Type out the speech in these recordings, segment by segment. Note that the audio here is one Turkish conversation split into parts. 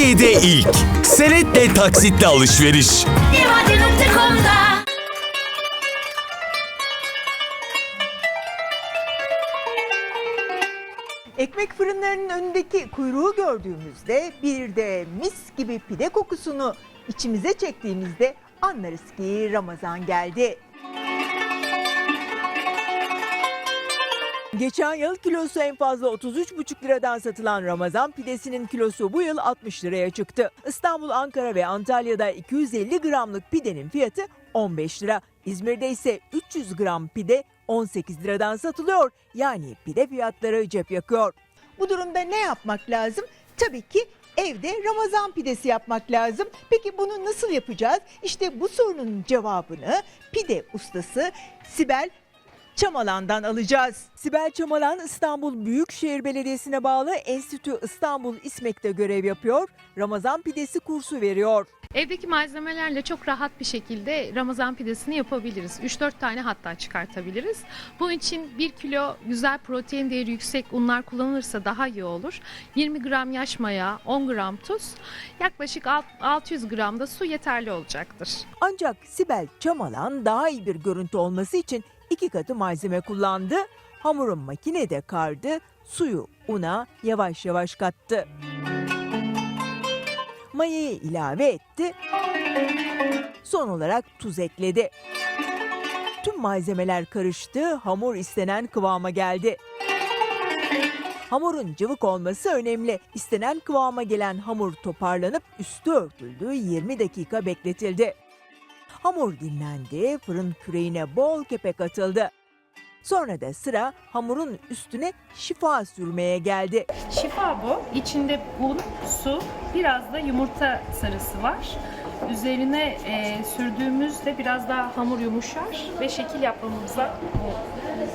Türkiye'de ilk. Senetle taksitle alışveriş. Ekmek fırınlarının önündeki kuyruğu gördüğümüzde bir de mis gibi pide kokusunu içimize çektiğimizde anlarız ki Ramazan geldi. Geçen yıl kilosu en fazla 33,5 liradan satılan Ramazan pidesinin kilosu bu yıl 60 liraya çıktı. İstanbul, Ankara ve Antalya'da 250 gramlık pidenin fiyatı 15 lira. İzmir'de ise 300 gram pide 18 liradan satılıyor. Yani pide fiyatları cep yakıyor. Bu durumda ne yapmak lazım? Tabii ki evde Ramazan pidesi yapmak lazım. Peki bunu nasıl yapacağız? İşte bu sorunun cevabını pide ustası Sibel Çamalan'dan alacağız. Sibel Çamalan İstanbul Büyükşehir Belediyesi'ne bağlı Enstitü İstanbul İSMEK'te görev yapıyor. Ramazan pidesi kursu veriyor. Evdeki malzemelerle çok rahat bir şekilde Ramazan pidesini yapabiliriz. 3-4 tane hatta çıkartabiliriz. Bunun için 1 kilo güzel protein değeri yüksek unlar kullanılırsa daha iyi olur. 20 gram yaş maya, 10 gram tuz, yaklaşık alt- 600 gram da su yeterli olacaktır. Ancak Sibel Çamalan daha iyi bir görüntü olması için iki katı malzeme kullandı. Hamurun makinede kardı, suyu una yavaş yavaş kattı. Mayayı ilave etti. Son olarak tuz ekledi. Tüm malzemeler karıştı, hamur istenen kıvama geldi. Hamurun cıvık olması önemli. İstenen kıvama gelen hamur toparlanıp üstü örtüldü, 20 dakika bekletildi. Hamur dinlendi, fırın küreğine bol kepek atıldı. Sonra da sıra hamurun üstüne şifa sürmeye geldi. Şifa bu. İçinde un, su, biraz da yumurta sarısı var. Üzerine e, sürdüğümüzde biraz daha hamur yumuşar ve şekil yapmamıza,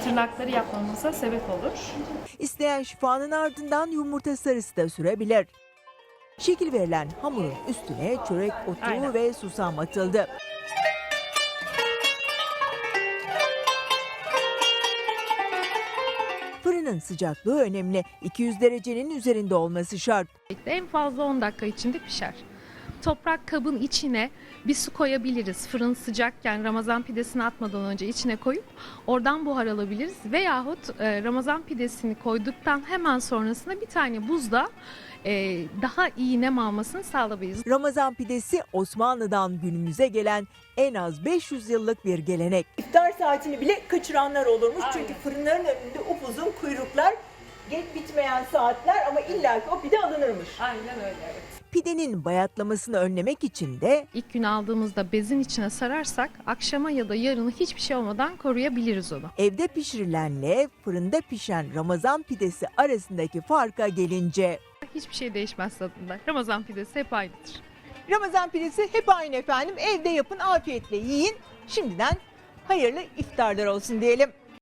tırnakları yapmamıza sebep olur. İsteyen şifanın ardından yumurta sarısı da sürebilir. Şekil verilen hamurun üstüne çörek otu Aynen. ve susam atıldı. Fırının sıcaklığı önemli. 200 derecenin üzerinde olması şart. En fazla 10 dakika içinde pişer. Toprak kabın içine bir su koyabiliriz. Fırın sıcakken Ramazan pidesini atmadan önce içine koyup oradan buhar alabiliriz. Veyahut e, Ramazan pidesini koyduktan hemen sonrasında bir tane buzda e, daha iyi nem almasını sağlayabiliriz. Ramazan pidesi Osmanlı'dan günümüze gelen en az 500 yıllık bir gelenek. İftar saatini bile kaçıranlar olurmuş. Çünkü fırınların önünde upuzun kuyruklar, geç bitmeyen saatler ama illaki o pide alınırmış. Aynen öyle evet. Pidenin bayatlamasını önlemek için de İlk gün aldığımızda bezin içine sararsak akşama ya da yarını hiçbir şey olmadan koruyabiliriz onu. evde pişirilenle fırında pişen Ramazan pidesi arasındaki farka gelince Hiçbir şey değişmez tadında. Ramazan pidesi hep aynıdır. Ramazan pidesi hep aynı efendim. Evde yapın, afiyetle yiyin. Şimdiden hayırlı iftarlar olsun diyelim.